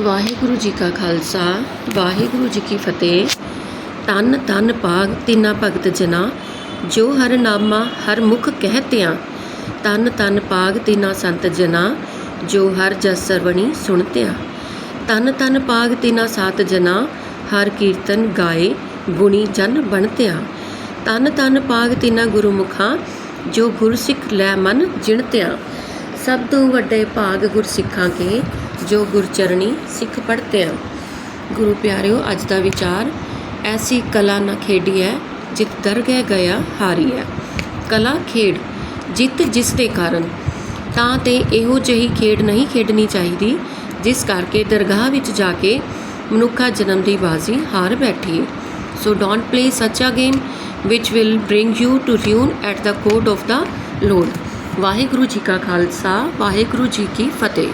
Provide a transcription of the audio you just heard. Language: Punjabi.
ਵਾਹਿਗੁਰੂ ਜੀ ਕਾ ਖਾਲਸਾ, ਵਾਹਿਗੁਰੂ ਜੀ ਕੀ ਫਤਿਹ। ਤਨ ਤਨ ਪਾਗ ਤਿਨਾ ਭਗਤ ਜਨਾ, ਜੋ ਹਰ ਨਾਮਾ ਹਰ ਮੁਖ ਕਹਿਤਿਆਂ। ਤਨ ਤਨ ਪਾਗ ਤਿਨਾ ਸੰਤ ਜਨਾ, ਜੋ ਹਰ ਜਸ ਸਰਵਣੀ ਸੁਣਤਿਆਂ। ਤਨ ਤਨ ਪਾਗ ਤਿਨਾ ਸਾਤ ਜਨਾ, ਹਰ ਕੀਰਤਨ ਗਾਏ, ਗੁਣੀ ਜਨ ਬਣਤਿਆਂ। ਤਨ ਤਨ ਪਾਗ ਤਿਨਾ ਗੁਰਮੁਖਾਂ, ਜੋ ਗੁਰਸਿੱਖ ਲੈ ਮਨ ਜਿਣਤਿਆਂ। ਸਭ ਤੋਂ ਵੱਡੇ ਭਾਗ ਗੁਰਸਿੱਖਾਂ ਕੇ ਜੋ ਗੁਰਚਰਣੀ ਸਿੱਖ ਪੜ੍ਹਤਿਆਂ ਗੁਰੂ ਪਿਆਰਿਓ, ਅੱਜ ਦਾ ਵਿਚਾਰ ਐਸੀ ਕਲਾ ਨਾ ਖੇਡੀ ਹੈ ਜਿਤ ਦਰਗਹਿ ਗਿਆ ਹਾਰੀ ਹੈ ਕਲਾ ਖੇਡ, ਜਿੱਤ ਜਿਸ ਦੇ ਕਾਰਨ। ਤਾਂ ਤੇ ਇਹੋ ਜਿਹੀ ਖੇਡ ਨਹੀਂ ਖੇਡਣੀ ਚਾਹੀਦੀ, ਜਿਸ ਕਰਕੇ ਦਰਗਾਹ ਵਿੱਚ ਜਾ ਕੇ ਮਨੁੱਖਾ ਜਨਮ ਦੀ ਬਾਜ਼ੀ ਹਾਰ ਬੈਠੀਏ so don't play such a game which will bring you to ruin at the court of the Lord Waheguru ji ਕਾ ਖਾਲਸਾ, ਵਾਹਿਗੁਰੂ ਜੀ ਕੀ ਫਤਿਹ।